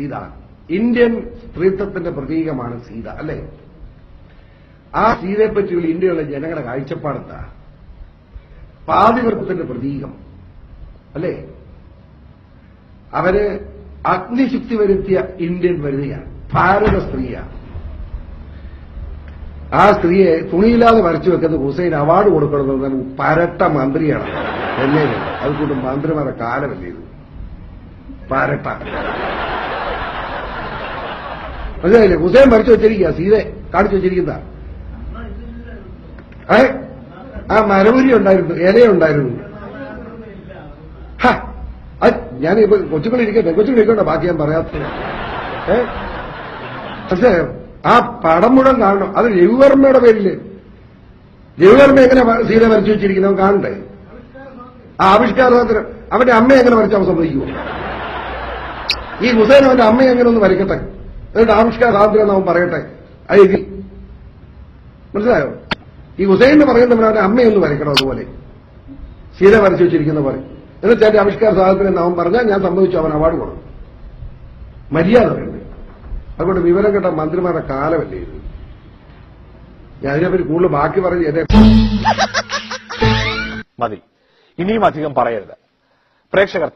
Sita. Indian സ്ത്രീത്വത്തിന്റെ പ്രതീകമാണ് സീത അല്ലെ? ആ സീതയെ ഇന്ത്യയുള്ള ജനങ്ങളുടെ കാഴ്ചപ്പാടെന്താ? പാതിവൃത്തത്തിന്റെ പ്രതീകം അല്ലെ? അവർ അഗ്നിശുക്തി വരുത്തിയ ഇന്ത്യൻ വനിതയാണ് ഭാരത സ്ത്രീയാണ്. ആ സ്ത്രീയെ തുണിയില്ലാതെ വരച്ചു വെക്കുന്ന ഹുസൈൻ അവാർഡ് കൊടുക്കണമെന്ന് പരട്ട മന്ത്രിയാണ്. എന്നെ അതുകൊണ്ട് മന്ത്രിമാരുടെ കാലമല്ലേ ഇത്? പരട്ട. മനസ്സിലായില്ലേ? ഹുസൈൻ വരച്ചു വെച്ചിരിക്കുക സീതെ കാണിച്ചു വെച്ചിരിക്കുന്ന ഏ? ആ മരവുരി ഉണ്ടായിരുന്നു ഇലയുണ്ടായിരുന്നു ഞാൻ ഇപ്പൊ കൊച്ചുകൾ ഇരിക്കട്ടെ ബാക്കി ഞാൻ പറയാത്തത്. ഏ? ആ പടം കാണണം. അത് രവിവർമ്മയുടെ പേരിൽ. രവിവർമ്മ എങ്ങനെ സീത വരച്ചു വെച്ചിരിക്കുന്നവൻ കാണണ്ടേ? ആ ആവിഷ്കാരത്തിന് അവന്റെ അമ്മ എങ്ങനെ വരച്ചാൽ സമ്മതിക്കുമോ ഈ ഹുസൈൻ അവന്റെ അമ്മയെ എങ്ങനെ ഒന്ന് വരയ്ക്കട്ടെ എന്നിട്ട് ആവിഷ്കാര സ്വാതന്ത്ര്യം എന്ന് അവൻ പറയട്ടെ. അയതി മനസ്സിലായോ? ഈ ഹുസൈൻ എന്ന് പറയുന്നവൻ അവന്റെ അമ്മയൊന്ന് വരയ്ക്കണം അതുപോലെ. സീത വരച്ചു വെച്ചിരിക്കുന്ന പോലെ. എന്നിട്ട് എന്റെ ആവിഷ്കാര സ്വാതന്ത്ര്യം എന്ന് അവൻ പറഞ്ഞാൽ ഞാൻ സമ്മതിച്ചു അവൻ അവാർഡ് കൊടുക്കും. മര്യാദ വേണ്ടേ. അതുകൊണ്ട് വിവരം കേട്ട മന്ത്രിമാരുടെ കാലമല്ലേ ഇത്? ഞാൻ അതിനെപ്പറ്റി കൂടുതൽ ബാക്കി പറഞ്ഞു എന്റെ മതി. ഇനിയും അധികം പറയരുത്. പ്രേക്ഷകർ